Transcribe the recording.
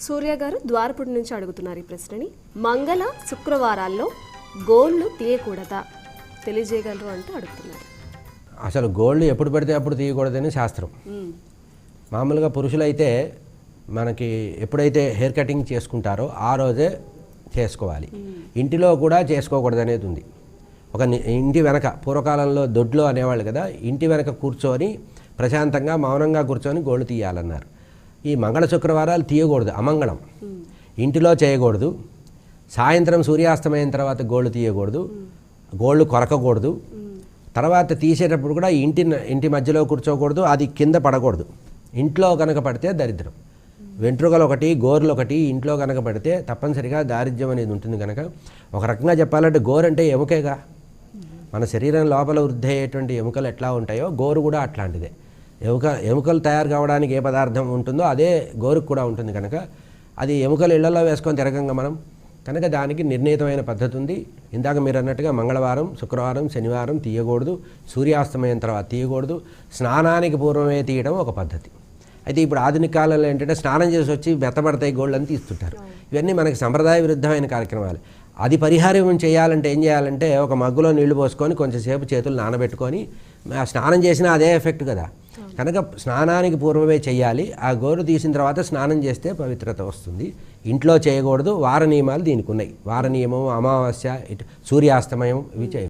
సూర్య గారు ద్వారపుడి నుంచి అడుగుతున్నారు ఈ ప్రశ్నని. మంగళ శుక్రవారాల్లో గోళ్ళు తీయకూడదా? తెలియజేయగలరు అంటూ అడుగుతున్నారు. అసలు గోల్డ్ ఎప్పుడు పడితే అప్పుడు తీయకూడదని శాస్త్రం. మ్మ్. మామూలుగా పురుషులైతే మనకి ఎప్పుడైతే హెయిర్ కటింగ్ చేసుకుంటారో ఆ రోజే చేసుకోవాలి. ఇంటిలో కూడా చేసుకోకూడదు అనేది ఉంది. ఒక ఇంటి వెనక పూర్వకాలంలో దొడ్లో అనేవాళ్ళు కదా ఇంటి వెనక కూర్చొని ప్రశాంతంగా మౌనంగా కూర్చొని గోళ్ళు తీయాలన్నారు. ఈ మంగళ శుక్రవారాలు తీయకూడదు అమంగళం. ఇంటిలో చేయకూడదు సాయంత్రం సూర్యాస్తమైన తర్వాత గోళ్ళు తీయకూడదు గోళ్ళు కొరకకూడదు. తర్వాత తీసేటప్పుడు కూడా ఇంటి ఇంటి మధ్యలో కూర్చోకూడదు అది కింద పడకూడదు. ఇంట్లో కనుక పడితే దరిద్రం. వెంట్రుకలు ఒకటి గోర్లు ఒకటి ఇంట్లో కనుక పడితే తప్పనిసరిగా దారిద్ర్యం అనేది ఉంటుంది కనుక ఒక రకంగా చెప్పాలంటే గోరు అంటే ఎముకేగా. మన శరీరం లోపల వృద్ధి అయ్యేటువంటి ఎముకలు ఎట్లా ఉంటాయో గోరు కూడా అట్లాంటిదే. ఎముక ఎముకలు తయారు కావడానికి ఏ పదార్థం ఉంటుందో అదే గోరుకు కూడా ఉంటుంది కనుక. అది ఎముకలు ఇళ్ళలో వేసుకొని తిరగంగా మనం. కనుక దానికి నిర్ణీతమైన పద్ధతి ఉంది ఇందాక మీరు అన్నట్టుగా మంగళవారం శుక్రవారం శనివారం తీయకూడదు. సూర్యాస్తమయం తర్వాత తీయకూడదు. స్నానానికి పూర్వమే తీయడం ఒక పద్ధతి. అయితే ఇప్పుడు ఆధునిక కాలంలో ఏంటంటే స్నానం చేసి వచ్చి మెత్తబడతాయి గోళ్ళు తీస్తుంటారు. ఇవన్నీ మనకి సంప్రదాయ విరుద్ధమైన కార్యక్రమాలు. అది పరిహారం చేయాలంటే ఏం చేయాలంటే ఒక మగ్గులో నీళ్ళు పోసుకొని కొంచెంసేపు చేతులు నానబెట్టుకొని స్నానం చేసినా అదే ఎఫెక్ట్ కదా. కనుక స్నానానికి పూర్వమే చేయాలి. ఆ గోరు తీసిన తర్వాత స్నానం చేస్తే పవిత్రత వస్తుంది. ఇంట్లో చేయకూడదు. వార నియమాలు దీనికి ఉన్నాయి. వార నియమం అమావాస్య ఇటు సూర్యాస్తమయం ఇవి చేయ